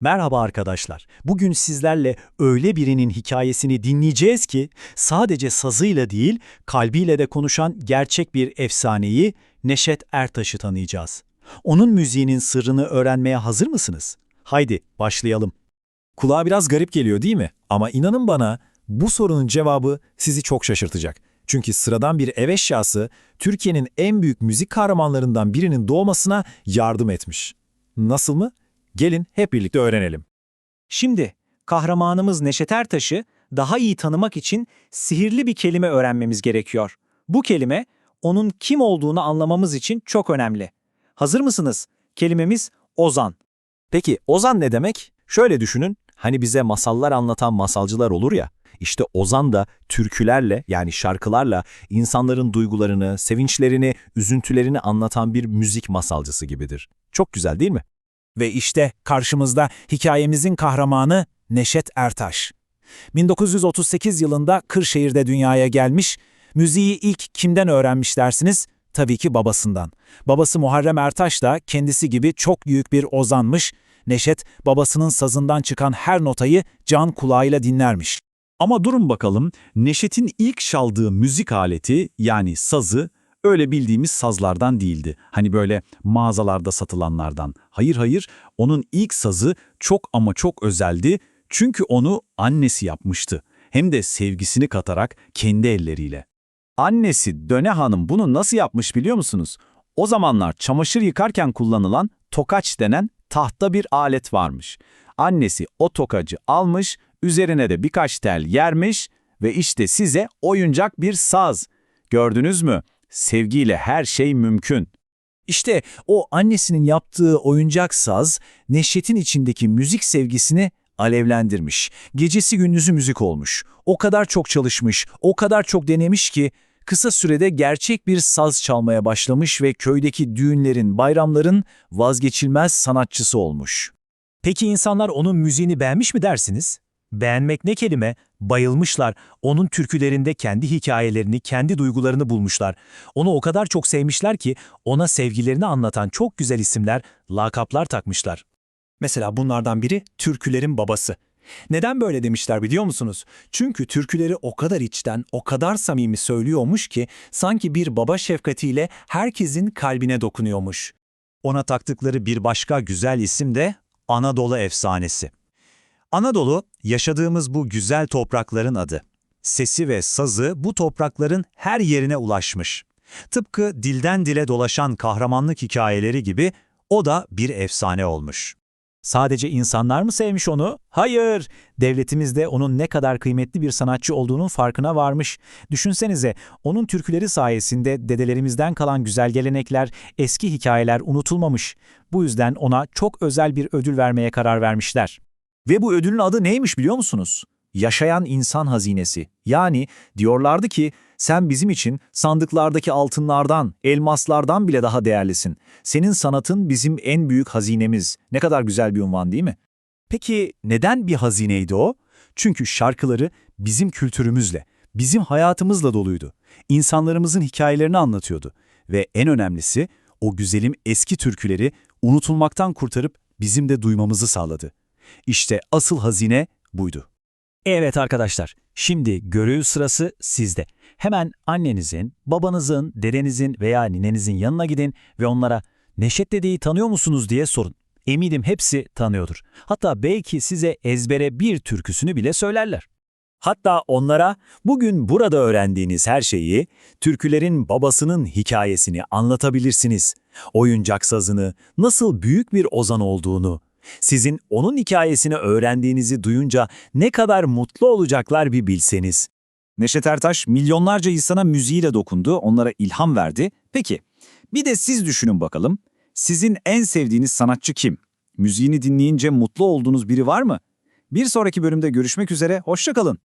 Merhaba arkadaşlar. Bugün sizlerle öyle birinin hikayesini dinleyeceğiz ki sadece sazıyla değil, kalbiyle de konuşan gerçek bir efsaneyi Neşet Ertaş'ı tanıyacağız. Onun müziğinin sırrını öğrenmeye hazır mısınız? Haydi başlayalım. Kulağa biraz garip geliyor değil mi? Ama inanın bana bu sorunun cevabı sizi çok şaşırtacak. Çünkü sıradan bir ev eşyası Türkiye'nin en büyük müzik kahramanlarından birinin doğmasına yardım etmiş. Nasıl mı? Gelin hep birlikte öğrenelim. Şimdi kahramanımız Neşet Ertaş'ı daha iyi tanımak için sihirli bir kelime öğrenmemiz gerekiyor. Bu kelime onun kim olduğunu anlamamız için çok önemli. Hazır mısınız? Kelimemiz ozan. Peki ozan ne demek? Şöyle düşünün, hani bize masallar anlatan masalcılar olur ya, işte ozan da türkülerle yani şarkılarla insanların duygularını, sevinçlerini, üzüntülerini anlatan bir müzik masalcısı gibidir. Çok güzel değil mi? Ve işte karşımızda hikayemizin kahramanı Neşet Ertaş. 1938 yılında Kırşehir'de dünyaya gelmiş, müziği ilk kimden öğrenmiş dersiniz? Tabii ki babasından. Babası Muharrem Ertaş da kendisi gibi çok büyük bir ozanmış. Neşet babasının sazından çıkan her notayı can kulağıyla dinlermiş. Ama durun bakalım, Neşet'in ilk çaldığı müzik aleti yani sazı öyle bildiğimiz sazlardan değildi. Hani böyle mağazalarda satılanlardan. Hayır hayır, onun ilk sazı çok ama çok özeldi. Çünkü onu annesi yapmıştı. Hem de sevgisini katarak kendi elleriyle. Annesi Döne Hanım bunu nasıl yapmış biliyor musunuz? O zamanlar çamaşır yıkarken kullanılan tokaç denen tahta bir alet varmış. Annesi o tokacı almış, üzerine de birkaç tel yermiş ve işte size oyuncak bir saz. Gördünüz mü? Sevgiyle her şey mümkün. İşte o annesinin yaptığı oyuncak saz, Neşet'in içindeki müzik sevgisini alevlendirmiş. Gecesi gündüzü müzik olmuş. O kadar çok çalışmış, o kadar çok denemiş ki kısa sürede gerçek bir saz çalmaya başlamış ve köydeki düğünlerin, bayramların vazgeçilmez sanatçısı olmuş. Peki insanlar onun müziğini beğenmiş mi dersiniz? Beğenmek ne kelime? Bayılmışlar. Onun türkülerinde kendi hikayelerini, kendi duygularını bulmuşlar. Onu o kadar çok sevmişler ki ona sevgilerini anlatan çok güzel isimler, lakaplar takmışlar. Mesela bunlardan biri türkülerin babası. Neden böyle demişler biliyor musunuz? Çünkü türküleri o kadar içten, o kadar samimi söylüyormuş ki sanki bir baba şefkatiyle herkesin kalbine dokunuyormuş. Ona taktıkları bir başka güzel isim de Anadolu efsanesi. Anadolu, yaşadığımız bu güzel toprakların adı. Sesi ve sazı bu toprakların her yerine ulaşmış. Tıpkı dilden dile dolaşan kahramanlık hikayeleri gibi o da bir efsane olmuş. Sadece insanlar mı sevmiş onu? Hayır! Devletimiz de onun ne kadar kıymetli bir sanatçı olduğunun farkına varmış. Düşünsenize, onun türküleri sayesinde dedelerimizden kalan güzel gelenekler, eski hikayeler unutulmamış. Bu yüzden ona çok özel bir ödül vermeye karar vermişler. Ve bu ödülün adı neymiş biliyor musunuz? Yaşayan insan hazinesi. Yani diyorlardı ki sen bizim için sandıklardaki altınlardan, elmaslardan bile daha değerlisin. Senin sanatın bizim en büyük hazinemiz. Ne kadar güzel bir unvan değil mi? Peki neden bir hazineydi o? Çünkü şarkıları bizim kültürümüzle, bizim hayatımızla doluydu. İnsanlarımızın hikayelerini anlatıyordu. Ve en önemlisi o güzelim eski türküleri unutulmaktan kurtarıp bizim de duymamızı sağladı. İşte asıl hazine buydu. Evet arkadaşlar, şimdi görev sırası sizde. Hemen annenizin, babanızın, dedenizin veya ninenizin yanına gidin ve onlara Neşet dedeyi tanıyor musunuz diye sorun. Eminim hepsi tanıyordur. Hatta belki size ezbere bir türküsünü bile söylerler. Hatta onlara bugün burada öğrendiğiniz her şeyi, türkülerin babasının hikayesini anlatabilirsiniz. Oyuncak sazını, nasıl büyük bir ozan olduğunu, sizin onun hikayesini öğrendiğinizi duyunca ne kadar mutlu olacaklar bir bilseniz. Neşet Ertaş milyonlarca insana müziğiyle dokundu, onlara ilham verdi. Peki, bir de siz düşünün bakalım. Sizin en sevdiğiniz sanatçı kim? Müziğini dinleyince mutlu olduğunuz biri var mı? Bir sonraki bölümde görüşmek üzere, hoşçakalın.